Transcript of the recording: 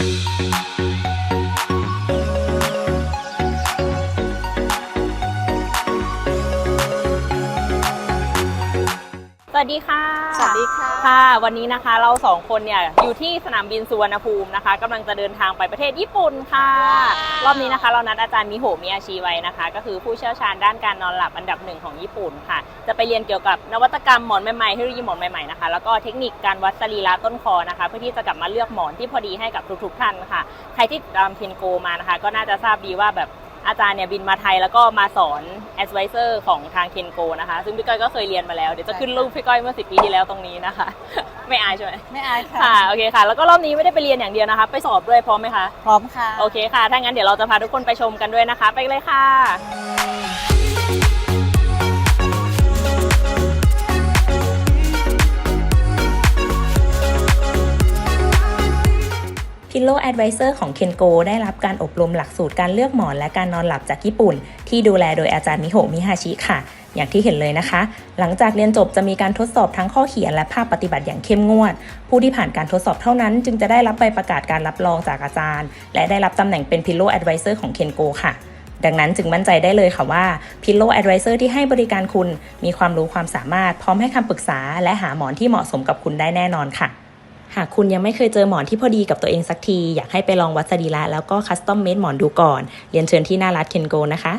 ส วัสดีค่ะ สวัสดีค่ะ ค่ะ วันนี้นะคะเราสองคนเนี่ยอยู่ที่สนามบินสุวรรณภูมินะคะกำลังจะเดินทางไปประเทศญี่ปุ่นค่ะ รอบนี้นะคะ เรานัดอาจารย์มิโหมิอาชีไว้นะคะ ก็คือผู้เชี่ยวชาญด้านการนอนหลับอันดับหนึ่งของญี่ปุ่นค่ะ จะไปเรียนเกี่ยวกับนวัตกรรมหมอนใหม่ๆเทคโนโลยีหมอนใหม่ๆนะคะ แล้วก็เทคนิคการวัดสรีระต้นคอนะคะ เพื่อที่จะกลับมาเลือกหมอนที่พอดีให้กับทุกๆท่านค่ะ ใครที่ติดตามเทนโกมานะคะ ก็น่าจะทราบดีว่าแบบ อาจารย์เนี่ยบินมาไทยแล้วก็มาสอน advisor ของทางเคนโกนะคะ ซึ่งพี่ก้อยก็เคยเรียนมาแล้ว เดี๋ยวจะขึ้นรูปพี่ก้อยเมื่อสิปีที่แล้วตรงนี้นะคะ ไม่อายใช่ไหมไม่อายค่ะค่ะ โอเคค่ะ แล้วก็รอบนี้ไม่ได้ไปเรียนอย่างเดียวนะคะ ไปสอบด้วยพร้อมไหมคะ พร้อมค่ะ โอเคค่ะ ถ้างั้นเดี๋ยวเราจะพาทุกคนไปชมกันด้วยนะคะ ไปเลยค่ะ Pillow Advisor ของ Kengo ได้รับการอบรมหลักสูตรการเลือกหมอนและการนอนหลับจากญี่ปุ่น ที่ดูแลโดยอาจารย์มิโหมิฮาชิค่ะ อย่างที่เห็นเลยนะคะ หลังจากเรียนจบจะมีการทดสอบทั้งข้อเขียนและภาพปฏิบัติอย่างเข้มงวด ผู้ที่ผ่านการทดสอบเท่านั้น จึงจะได้รับใบประกาศการรับรองจากอาจารย์ และได้รับตำแหน่งเป็น Pillow Advisor ของ Kengo ค่ะดังนั้นจึงมั่นใจได้เลยค่ะว่า Pillow Advisor ที่ให้บริการคุณ มีความรู้ความสามารถพร้อมให้คำปรึกษา และหาหมอนที่เหมาะสมกับคุณได้แน่นอนค่ะ หากคุณยังไม่เคยเจอหมอนที่พอดีกับตัวเองสักที อยากให้ไปลองวัดสดีละแล้วก็คัสตอมเมดหมอนดูก่อน เรียนเชิญที่หน้ารัดเคนโกนะคะ